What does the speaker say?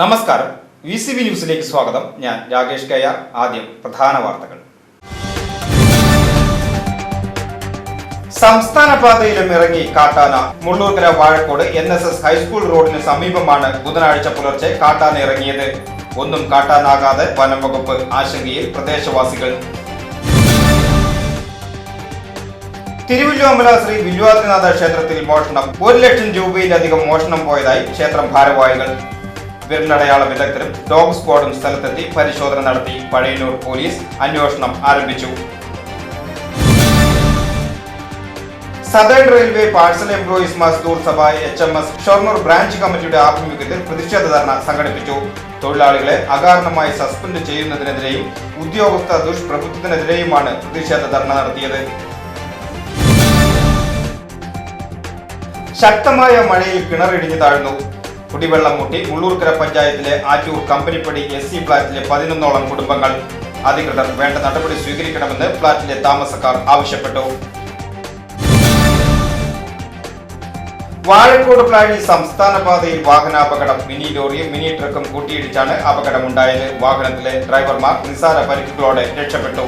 നമസ്കാരം. V C B ന്യൂസിലേക്ക് സ്വാഗതം. ഞാൻ രാകേഷ് കയ്യ ആദ്യം പ്രധാന വാർത്തകൾ. സംസ്ഥാന പാതയിലും ഇറങ്ങി കാട്ടാന. Mullurkara Vazhakkode N S S high school റോഡിന് സമീപമാണ് ബുധനാഴ്ച പുലർച്ചെ കാട്ടാന ഇറങ്ങിയത്. ഒന്നും കാട്ടാനാകാതെ വനം വകുപ്പ് ആശങ്കയിൽ പ്രദേശവാസികൾ. തിരുവല്ലോമല ശ്രീ വില്വാദിനാഥ ക്ഷേത്രത്തിൽ മോഷണം. ഒരു ലക്ഷം രൂപയിലധികം മോഷണം പോയതായി ക്ഷേത്രം ഭാരവാഹികൾ. വിരലടയാള വിദഗ്ധരും ഡോഗ് സ്ക്വാഡും സ്ഥലത്തെത്തി പരിശോധന നടത്തി പഴയന്നൂർ പോലീസ് അന്വേഷണം ആരംഭിച്ചു. Southern railway parcel employees Mazdoor Sabha H M S Shoranur branch കമ്മിറ്റിയുടെ ആഭിമുഖ്യത്തിൽ പ്രതിഷേധ ധർണ സംഘടിപ്പിച്ചു. തൊഴിലാളികളെ അകാരണമായി സസ്പെൻഡ് ചെയ്യുന്നതിനെതിരെയും ഉദ്യോഗസ്ഥ ദുഷ്പ്രഭുത്വത്തിനെതിരെയുമാണ് പ്രതിഷേധ ധർണ നടത്തിയത്. ശക്തമായ മഴയിൽ കിണറിടിഞ്ഞു താഴ്ന്നു. കുടിവെള്ളം മുട്ടി മുള്ളൂർക്കര പഞ്ചായത്തിലെ ആറ്റൂർ കമ്പനിപ്പടി എസ് സി ഫ്ളാറ്റിലെ പതിനൊന്നോളം കുടുംബങ്ങൾ അധികൃതർ വേണ്ട നടപടി സ്വീകരിക്കണമെന്ന് ഫ്ളാറ്റിലെ താമസക്കാർ ആവശ്യപ്പെട്ടു. വാഴക്കോട് പ്ലാഴി സംസ്ഥാന പാതയിൽ വാഹനാപകടം മിനി ലോറിയും മിനി ട്രക്കും കൂട്ടിയിടിച്ചാണ് അപകടമുണ്ടായത്. വാഹനത്തിലെ ഡ്രൈവർമാർ നിസ്സാര പരിക്കുകളോടെ രക്ഷപ്പെട്ടു.